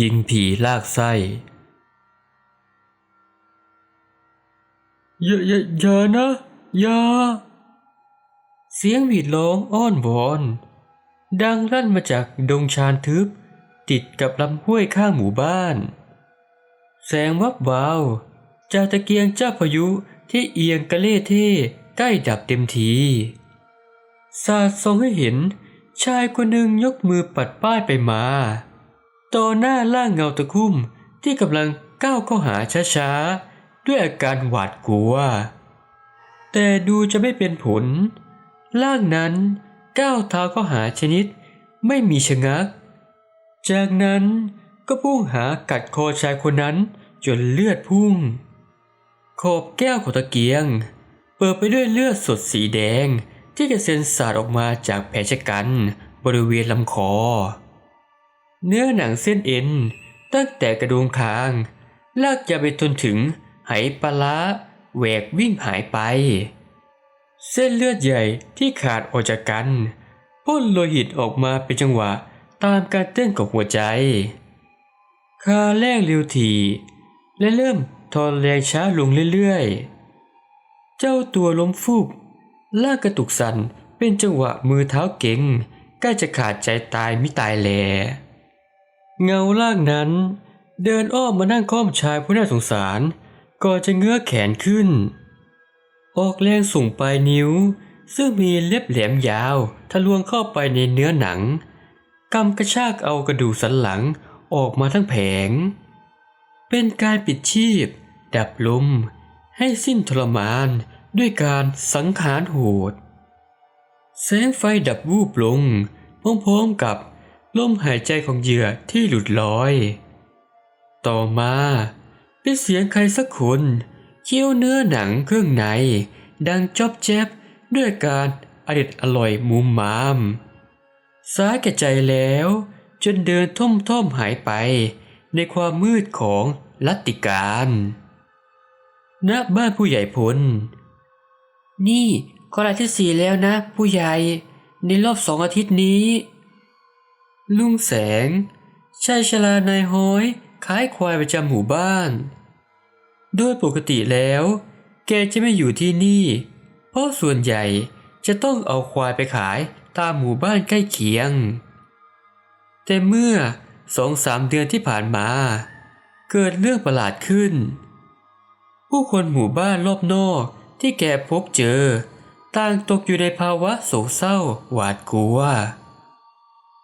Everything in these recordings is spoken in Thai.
ยิงผีลากไส้อย่าอย่าอย่านะ อย่า เสียงหวีดร้องอ้อนวอน ดังลั่นมาจากดงชานทึบ ติดกับลำห้วยข้างหมู่บ้าน แสงวับวาว จากตะเกียงเจ้าพายุที่เอียงกระเล่เท่ใกล้ดับเต็มทีสาดส่องให้เห็นชายคนหนึ่งยกมือปัดป้ายไปมา ต่อหน้าล่างเงาตะคุ่มที่กำลังก้าวเข้าหาช้าๆ ด้วยอาการหวาดกลัว แต่ดูจะไม่เป็นผล ล่างนั้นก้าวเท้าเข้าหาชนิดไม่มีชะงัก จากนั้นก็พุ่งหากัดคอชายคนนั้นจนเลือดพุ่ง ขอบแก้วของตะเกียง เปิดไปด้วยเลือดสดสีแดงที่กระเซ็นสาดออกมาจากแผลชะกันบริเวณลำคอ เนื้อหนังเส้นเอ็น ตั้งแต่กระดูกคาง ลากยาวไปจนถึงไหปลาแหวกวิ่งหายไป เส้นเลือดใหญ่ที่ขาดออกจากกันพ่นโลหิตออกมาเป็นจังหวะตามการเต้นของหัวใจ คาแรกเร็วทีและเริ่มทอนแรงช้าลงเรื่อยๆ เจ้าตัวล้มฟูบลากกระตุกสันเป็นจังหวะมือเท้าเก่งใกล้จะขาดใจตายมิตายแล เงาล่างนั้น เดินอ้อมมานั่งค้อมชายผู้น่าสงสาร ก่อนจะเงื้อแขนขึ้น ออกแรงส่งปลายนิ้ว ซึ่งมีเล็บแหลมยาวทะลวงเข้าไปในเนื้อหนังกำกระชากเอากระดูกสันหลังออกมาทั้งแผง เป็นการปิดชีพ ดับลม ให้สิ้นทรมานด้วยการสังหารโหดแสงไฟดับวูบลงพร้อมๆกับ ลมหายใจของเหยื่อที่หลุดลอย ต่อมาเป็นเสียงใครสักคนเคี้ยวเนื้อหนังเครื่องใน ดังจอบแจ๊บด้วยการอเด็ดอร่อยมุมมามสาแก่ใจแล้วจนเดินท่อมท่อมๆหายไป ในความมืดของลัตติการณบ้านผู้ใหญ่พล นี่ข้อรายที่สี่แล้วนะ ผู้ใหญ่ ในรอบสองอาทิตย์นี้ ลุงแสงชายชรานายห้อยขายควายประจำหมู่บ้าน โดยปกติแล้ว แกจะไม่อยู่ที่นี่ เพราะส่วนใหญ่จะต้องเอาควายไปขายตามหมู่บ้านใกล้เคียง แต่เมื่อสองสามเดือนที่ผ่านมา เกิดเรื่องประหลาดขึ้น ผู้คนหมู่บ้านรอบนอกที่แกพบเจอ ต่างตกอยู่ในภาวะโศกเศร้าหวาดกลัว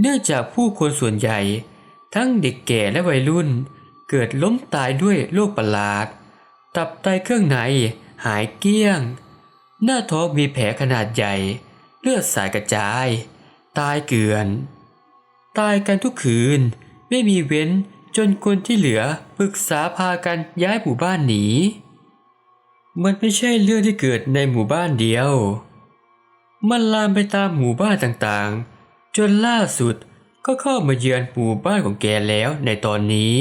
เนื่องจากผู้คนส่วนใหญ่ ทั้งเด็กแก่และวัยรุ่น เกิดล้มตายด้วยโรคประหลาด ตับไตเครื่องในหายเกลี้ยง หน้าท้องมีแผลขนาดใหญ่ เลือดสายกระจาย ตายเกลื่อน ตายกันทุกคืนไม่มีเว้นจนคนที่เหลือปรึกษาพากันย้ายหมู่บ้านหนีมันไม่ใช่เรื่องที่เกิดในหมู่บ้านเดียว มันลามไปตามหมู่บ้านต่างๆ จนล่าสุดก็เข้ามาเยือนหมู่บ้านของแกแล้วในตอนนี้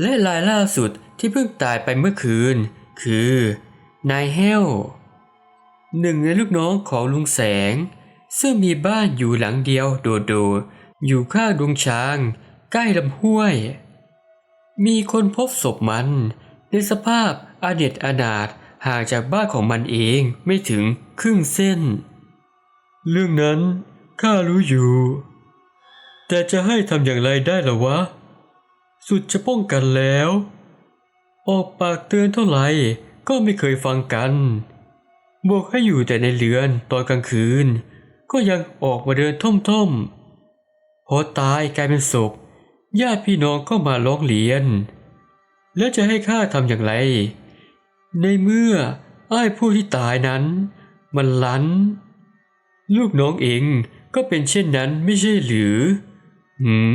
และรายล่าสุดที่เพิ่งตายไปเมื่อคืน คือนายแห้วหนึ่งในลูกน้องของลุงแสง ซึ่งมีบ้านอยู่หลังเดียวโดดๆอยู่ข้างดวงช้าง ใกล้ลำห้วย มีคนพบศพมัน ในสภาพอาเนจอนาถห่างจากบ้านของมันเองไม่ถึงครึ่งเส้น เรื่องนั้น ข้ารู้อยู่ แต่จะให้ทำอย่างไรได้ล่ะวะ สุดจะป้องกันแล้ว ออกปากเตือนเท่าไหร่ก็ไม่เคยฟังกัน บอกให้อยู่แต่ในเรือนตอนกลางคืน ก็ยังออกมาเดินท่อมๆพอตายกลายเป็นศพญาติพี่น้องก็มาร้องเรียน แล้วจะให้ข้าทำอย่างไร ในเมื่ออ้ายผู้ที่ตายนั้น มันลัน ลูกน้องเอง ก็เป็นเช่นนั้นไม่ใช่หรือ หืม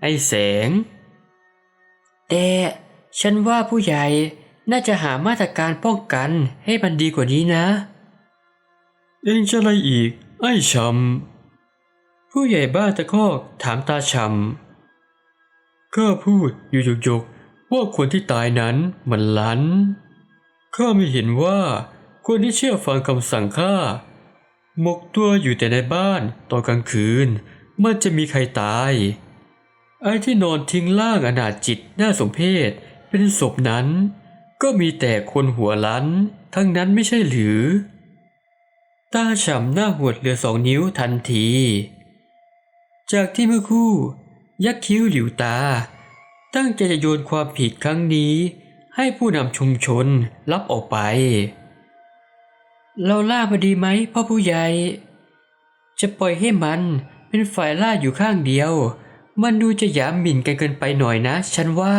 ไอแสง แต่ฉันว่าผู้ใหญ่น่าจะหามาตรการป้องกันให้มันดีกว่านี้นะ เองจะอะไรอีก ไอ้ชำผู้ใหญ่บ้านตะคอกถามตาชำข้าพูดอยู่หยกๆว่าคนที่ตายนั้นมันลันข้าไม่เห็นว่าคนที่เชื่อฟังคำสั่งข้า หมกตัวอยู่แต่ในบ้านตอนกลางคืน มันจะมีใครตาย ไอ้ที่นอนทิ้งล่างอนาจจิตน่าสมเพชเป็นศพนั้น ก็มีแต่คนหัวลันทั้งนั้นไม่ใช่หรือ ตาฉ่ำหน้าหวดเหลือสองนิ้วทันที จากที่เมื่อคู่ ยักคิ้วหลิวตา ตั้งใจจะโยนความผิดครั้งนี้ ให้ผู้นำชุมชนรับออกไป เราล่ามาดีไหมพ่อผู้ใหญ่ จะปล่อยให้มันเป็นฝ่ายล่าอยู่ข้างเดียว มันดูจะหยามหมิ่นกันเกินไปหน่อยนะ ฉันว่า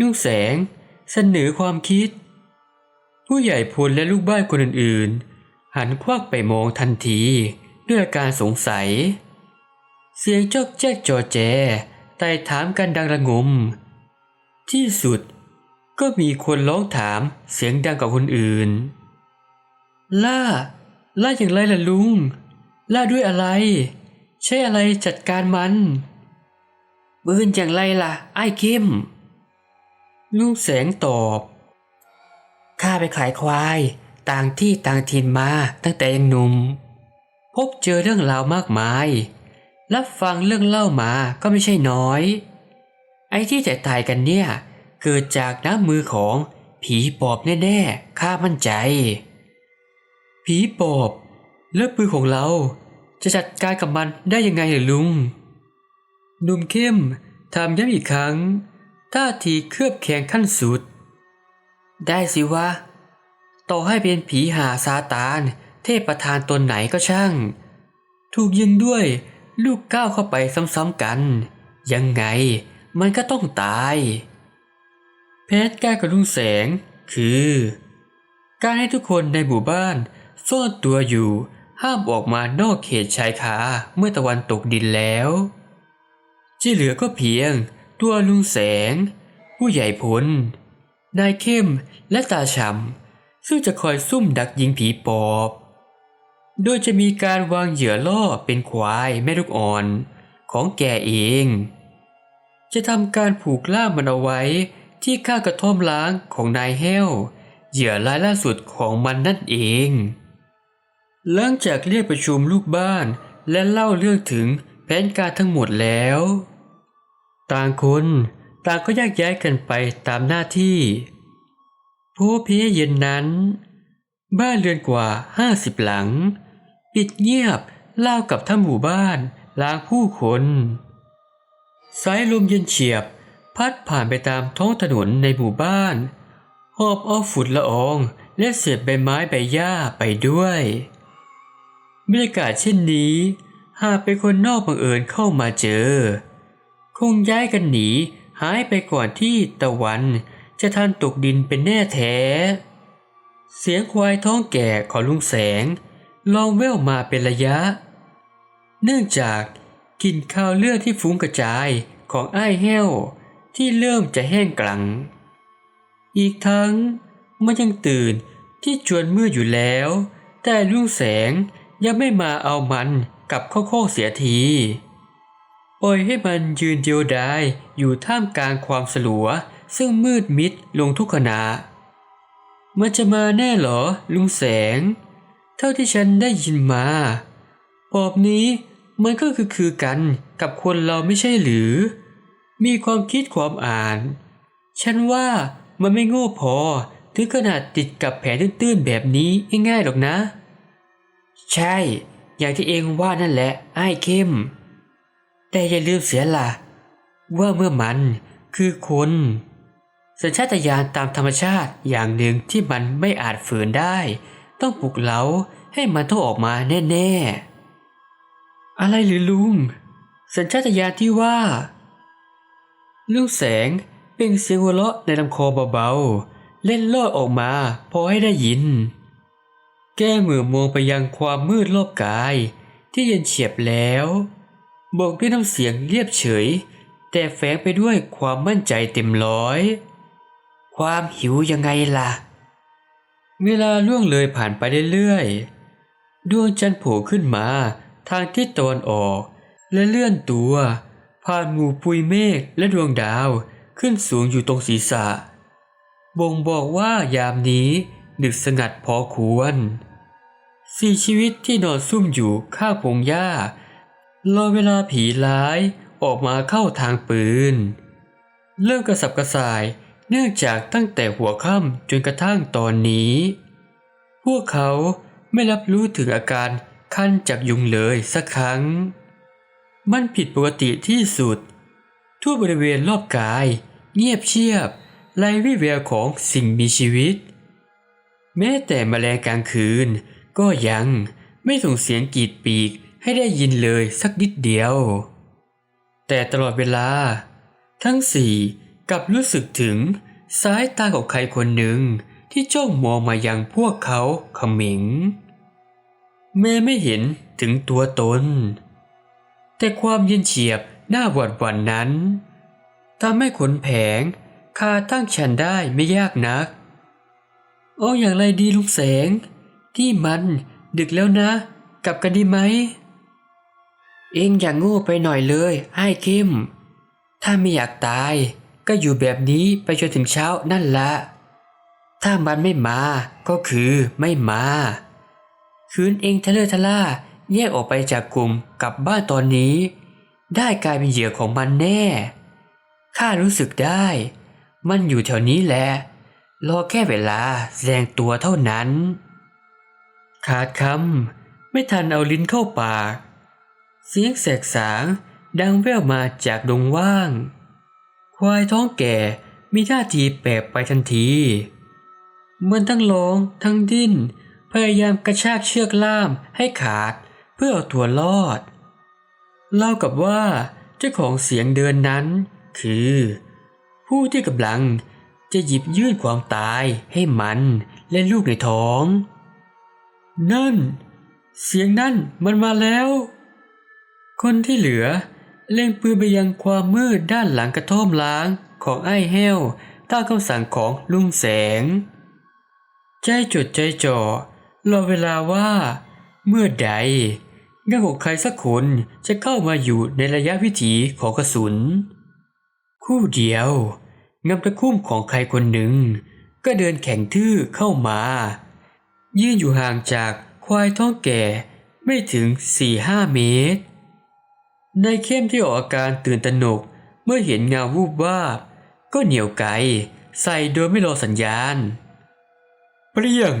ลูกแสงเสนอความคิด ผู้ใหญ่พลและลูกบ้านคนอื่นๆ หันควักไปมองทันทีด้วยอาการสงสัย เสียงจอกแจ๊กจอแจไต่ถามกันดังระงม ที่สุดก็มีคนร้องถามเสียงดังกว่าคนอื่น ล่า ล่าอย่างไรล่ะลุง ล่าด้วยอะไร ใช้อะไรจัดการมันปืนอย่างไรล่ะ ไอ้คิมลุงแสงตอบข้าไปขายควาย ต่างที่ต่างถิ่นมาตั้งแต่ยังหนุ่ม พบเจอเรื่องราวมากมาย รับฟังเรื่องเล่ามาก็ไม่ใช่น้อย ไอ้ที่จะตายกันเนี่ย เกิดจากน้ำมือของผีปอบแน่ ๆ ข้ามั่นใจ ผีปอบแล้วปืนของเรา จะจัดการกับมันได้ยังไงเหรอลุงหนุ่มเข้มถามย้ำอีกครั้งท่าทีเครือบแข็งขั้นสุด ได้สิวะ ต่อให้เป็นผีหาซาตาน เทพประธานตนไหนก็ช่าง ถูกยิงด้วยลูกก้าวเข้าไปซ้ำๆกัน ยังไงมันก็ต้องตายแพทย์แก้กับลุงแสงคือ การให้ทุกคนในหมู่บ้าน ซ่อนตัวอยู่ ห้ามออกมานอกเขตชายคาเมื่อตะวันตกดินแล้วที่เหลือก็เพียง ตัวลุงแสง ผู้ใหญ่พลนายเข้มและตาฉ่ำซึ่งจะคอยซุ่มดักยิงผีปอบ โดยจะมีการวางเหยื่อล่อเป็นควายแม่ลูกอ่อนของแกเอง จะทำการผูกล่ามมันเอาไว้ที่ข้ากระท่อมล้างของนายแห้ว เหยื่อรายล่าสุดของมันนั่นเอง หลังจากเรียกประชุมลูกบ้านและเล่าเรื่องถึงแผนการทั้งหมดแล้ว ต่างคนต่างก็แยกย้ายกันไปตามหน้าที่ผู้เพียเย็นนั้น บ้านเรือนกว่าห้าสิบหลัง ปิดเงียบเล่ากับทั้งหมู่บ้านล้างผู้คนสายลมเย็นเฉียบ พัดผ่านไปตามท้องถนนในหมู่บ้านหอบเอาฝุ่นละอองและเศษใบไม้ใบหญ้าไปด้วย บรรยากาศเช่นนี้ หากเป็นคนนอกบังเอิญเข้ามาเจอ คงย้ายกันหนีหายไปก่อนที่ตะวันจะทันตกดินเป็นแน่แท้ เสียงควายท้องแก่ของลุงแสง ลองแว่วมาเป็นระยะ เนื่องจากกลิ่นข้าวเลือดที่ฟุ้งกระจายของไอ้แห้วที่เริ่มจะแห้งกลัง อีกทั้งมันยังตื่นที่จวนเมืดอยู่แล้ว แต่ลุงแสง ยังไม่มาเอามันกับข้าโคกเสียทีปล่อยให้มันยืนเดียวดายอยู่ท่ามกลางความสลัว ซึ่งมืดมิดลงทุกขณะมันจะมาแน่หรอ ลุงแสง เท่าที่ฉันได้ยินมาปอบนี้มันก็คือคือกันกับคนเราไม่ใช่หรือ มีความคิดความอ่าน ฉันว่ามันไม่โง่พอถึงขนาดติดกับแผลตื้นๆแบบนี้ง่ายๆหรอกนะ ใช่ อย่างที่เองว่านั่นแหละไอ้เข้ม แต่อย่าลืมเสียล่ะ ว่าเมื่อมันคือคนสัญชาตญาณตามธรรมชาติอย่างหนึ่งที่มันไม่อาจฝืนได้ ต้องปลุกเล้าให้มันต้องออกมาแน่ๆ อะไรหรือลุง สัญชาตญาณที่ว่าลุงแสงเป็นเสียงหัวเราะในลำคอเบาๆ เล่นลอดออกมาพอให้ได้ยิน แก้มือมองไปยังความมืดรอบกาย ที่เย็นเฉียบแล้วบอกด้วยน้ำเสียงเรียบเฉย แต่แฝงไปด้วยความมั่นใจเต็มร้อย ความหิวยังไงล่ะ เวลาล่วงเลยผ่านไปเรื่อยๆดวงจันทร์โผล่ขึ้นมา ทางทิศตะวันออก และเลื่อนตัว ผ่านหมู่ปุยเมฆและดวงดาวขึ้นสูงอยู่ตรงศีรษะ บ่งบอกว่ายามนี้ ดึกสงัดพอควรสี่ชีวิตที่นอนซุ่มอยู่ข้างพงหญ้ารอเวลาผีร้ายออกมาเข้าทางปืน เริ่มกระสับกระส่ายเนื่องจากตั้งแต่หัวค่ำจนกระทั่งตอนนี้ พวกเขาไม่รับรู้ถึงอาการคันจากยุงเลยสักครั้ง มันผิดปกติที่สุด ทั่วบริเวณรอบกาย เงียบเชียบไร้วิแววของสิ่งมีชีวิต แม้แต่แมลงกลางคืน ก็ยังไม่ส่งเสียงกรีดปีกให้ได้ยินเลยสักนิดเดียว แต่ตลอดเวลา ทั้งสี่กลับรู้สึกถึงสายตาของใครคนหนึ่งที่จ้องมองมายังพวกเขาเขมิง แม้ไม่เห็นถึงตัวตน แต่ความเย็นเฉียบหน้าหวาดหวั่นนั้นทำให้ขนแผงคาตั้งฉันได้ไม่ยากนัก เอาอย่างไรดีลุงแสง ที่มันดึกแล้วนะ กลับกันดีไหม เองอย่างโง่ไปหน่อยเลยไอ้คิมถ้าไม่อยากตาย ก็อยู่แบบนี้ไปจนถึงเช้านั่นละถ้ามันไม่มาก็คือไม่มาคืนเองทะเลทะล่าแยกออกไปจากกลุ่มกลับบ้านตอนนี้ ได้กลายเป็นเหยื่อของมันแน่ข้ารู้สึกได้ มันอยู่แถวนี้แหละ รอแค่เวลาแสดงตัวเท่านั้น ขาดคำไม่ทันเอาลิ้นเข้าปาก เสียงแสกสางดังแว่วมาจากดงว่าง ควายท้องแก่มีท่าทีแปลกไปทันทีมันทั้งร้องทั้งดิ้น พยายามกระชากเชือกล่ามให้ขาดเพื่อเอาตัวรอด เล่ากับว่าเจ้าของเสียงเดินนั้น คือ ผู้ที่กำลัง จะหยิบยื่นความตายให้มันและลูกในท้อง นั่น เสียงนั่นมันมาแล้ว คนที่เหลือเล็งปืนไปยังความมืดด้านหลังกระท่อมล้างของไอ้แห้วตามคำสั่งของลุงแสง ใจจดใจจ่อรอเวลาว่า เมื่อใดเงาของใครสักคนจะเข้ามาอยู่ในระยะวิถีของกระสุน คู่เดียว งำตะคุ่มของใครคนหนึ่ง ก็เดินแข่งทื่อเข้ามา ยืนอยู่ห่างจากควายท้องแก่ไม่ถึงสี่ห้าเมตรในเข้มที่ออกอาการตื่นตระหนกเมื่อเห็นเงาวูบวาบก็เหนียวไกใส่โดยไม่รอสัญญาณ เปรี้ยง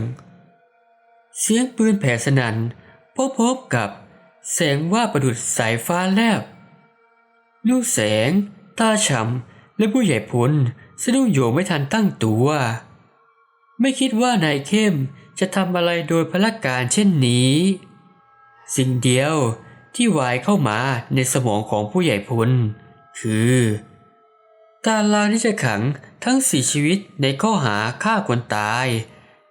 เสียงปืนแผ่สนั่นพบๆกับแสงว่าประดุดสายฟ้าแลบ ลูกแสง ตาฉ่ำ และผู้ใหญ่พลสะดุ้งโยงไม่ทันตั้งตัว ไม่คิดว่านายเข้มจะทำอะไรโดยพละการเช่นนี้ สิ่งเดียวที่วายเข้ามาในสมองของผู้ใหญ่พลคือการลาที่จะขังทั้งสี่ชีวิตในข้อหาฆ่าคนตาย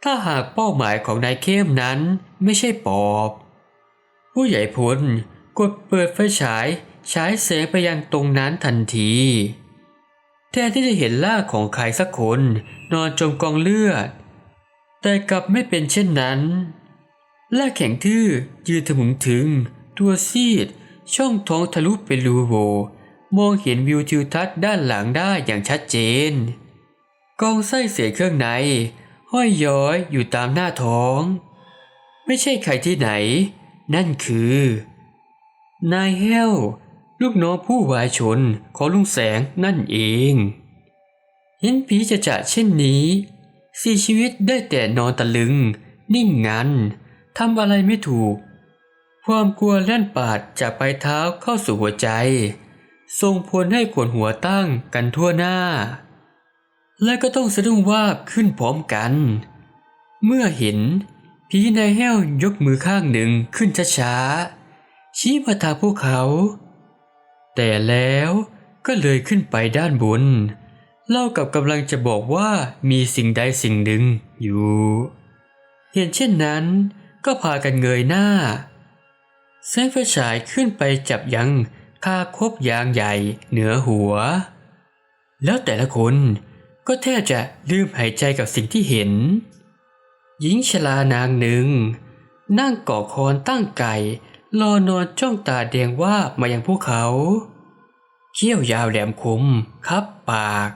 ถ้าหากเป้าหมายของนายเข้มนั้นไม่ใช่ปอบ ผู้ใหญ่พลกดเปิดไฟฉายฉายแสงไปยังตรงนั้นทันที แทนที่จะเห็นร่างของใครสักคน นอนจมกองเลือด แต่กลับไม่เป็นเช่นนั้นล่าแข็งทื่อยืนถมึงถึง ตัวซีด ช่องท้องทะลุเป็นรูโวมองเห็นวิวทิวทัศน์ด้านหลังได้อย่างชัดเจน กองไส้เสียเครื่องใน ห้อยย้อยอยู่ตามหน้าท้อง ไม่ใช่ใครที่ไหน นั่นคือ นายแห้ว ลูกน้องผู้วายชนของลุงแสงนั่นเอง เห็นผีจะจะเช่นนี้สี่ชีวิตได้แต่นอนตะลึง นิ่งงันทำอะไรไม่ถูก ความกลัวแล่นปาดจากปลายเท้าเข้าสู่หัวใจส่งผลให้ขวนหัวตั้งกันทั่วหน้า และก็ต้องสะดุ้งวาบขึ้นพร้อมกัน เมื่อเห็นผีนายแห้วยกมือข้างหนึ่งขึ้นช้าๆชี้มาทางพวกเขา แต่แล้วก็เลยขึ้นไปด้านบน เล่ากับกำลังจะบอกว่ามีสิ่งใดสิ่งหนึ่งอยู่เห็นเช่นนั้นก็พากันเงยหน้าแสงไฟฉายขึ้นไปจับยังคาคบยางใหญ่เหนือหัว แล้วแต่ละคนก็แทบจะลืมหายใจกับสิ่งที่เห็น หญิงชรานางหนึ่ง นั่งเกาะคอนตั้งไก่ รอนอนจ้องตาแดงว่ามายังพวกเขา เขี้ยวยาวแหลมคม คับปาก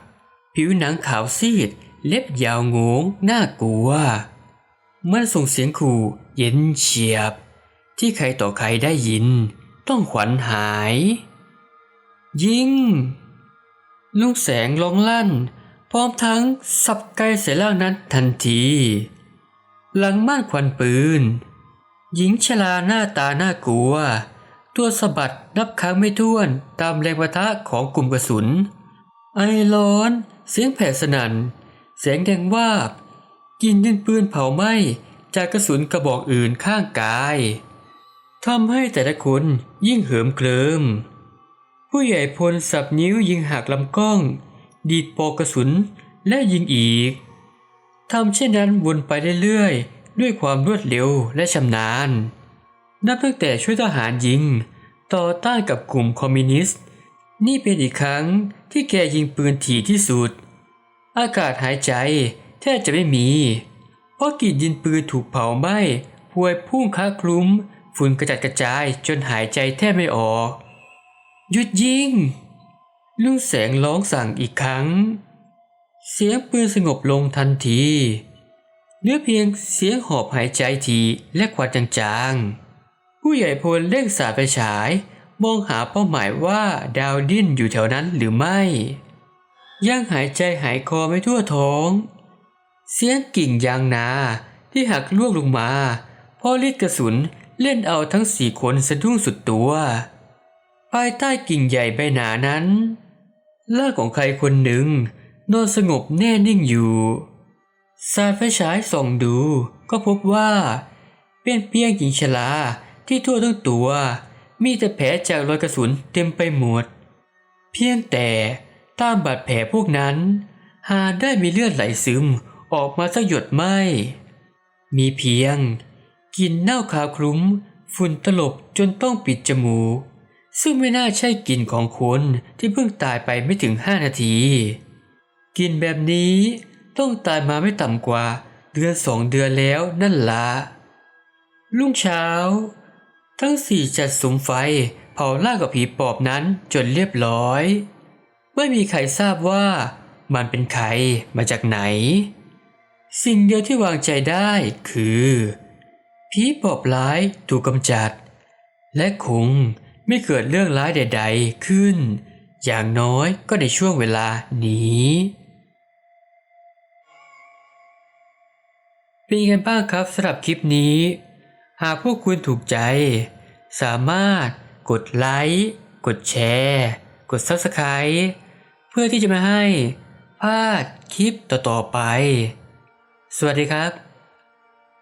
ผิวหนังขาวซีด เล็บยาวงงน่ากลัว มันส่งเสียงขู่เย็นเฉียบ ที่ใครต่อใครได้ยิน ต้องขวัญหาย ยิง ลูกแสงลองลั่น พร้อมทั้งสับไกลใส่ล่างนั้นทันที หลังม่านควันปืน หญิงชราหน้าตาน่ากลัว ตัวสะบัดนับครั้งไม่ถ้วนตามแรงประทะของกลุ่มกระสุน ไอร้อน เสียงแผ่สนั่นแสงแดงวาบ กินดินปืนเผาไหม้จากกระสุนกระบอกอื่นข้างกายทำให้แต่ละคนยิ่งเหิมเกริม ผู้ใหญ่พลสับนิ้วยิงหักลำกล้อง ดีดปอกกระสุนและยิงอีกทำเช่นนั้นวนไปเรื่อยๆ ด้วยความรวดเร็วและชำนาญ นับตั้งแต่ช่วยทหารยิง ต่อต้านกับกลุ่มคอมมิวนิสต์ นี่เป็นอีกครั้งที่แกยิงปืนถี่ที่สุด อากาศหายใจแทบจะไม่มี เพราะกลิ่นดินปืนถูกเผาไหม้พวยพุ่งค้าคลุ้ม ฝุ่นกระจัดกระจายจนหายใจแทบไม่ออก หยุดยิงลุงแสงร้องสั่งอีกครั้ง เสียงปืนสงบลงทันที เหลือเพียงเสียงหอบหายใจทีและควันจางๆ ผู้ใหญ่พลเร่งสาดไปฉาย มองหาเป้าหมายว่าดาวดิ้นอยู่แถวนั้นหรือไม่ ยังหายใจหายคอไม่ทั่วท้อง เสียงกิ่งยางนาที่หักลวกลงมาเพราะลิดกระสุนเล่นเอาทั้งสี่คนสะดุ้งสุดตัวภายใต้กิ่งใหญ่ใบหนานั้นล่างของใครคนหนึ่ง นอนสงบแน่นิ่งอยู่ สาดไฟฉายส่องดูก็พบว่า เป็นเพียงหญิงชราที่ทั่วทั้งตัว มีแต่แผลจากรอยกระสุนเต็มไปหมด เพียงแต่ตามบาดแผลพวกนั้น หาได้มีเลือดไหลซึมออกมาสักหยดไม่ มีเพียงกลินเน่าคาวคลุ้ม ฝุ่นตลบจนต้องปิดจมูก ซึ่งไม่น่าใช่กลิ่นของคนที่เพิ่งตายไปไม่ถึงห้านาที กลิ่นแบบนี้ ต้องตายมาไม่ต่ำกว่า เดือนสองเดือนแล้วนั่นละรุ่งเช้า ทั้งสี่จัดสุมไฟเผาล่ากับผีปอบนั้นจนเรียบร้อย ไม่มีใครทราบว่ามันเป็นใครมาจากไหน สิ่งเดียวที่วางใจได้คือผีปอบร้ายถูกกำจัด และคงไม่เกิดเรื่องร้ายใด ๆ ขึ้น อย่างน้อยก็ในช่วงเวลานี้ เป็นยังไงบ้างครับสำหรับคลิปนี้ หากพวกคุณถูกใจ สามารถกดไลค์ กดแชร์ กด Subscribe เพื่อที่จะไม่ให้พลาดคลิปต่อๆไป สวัสดีครับ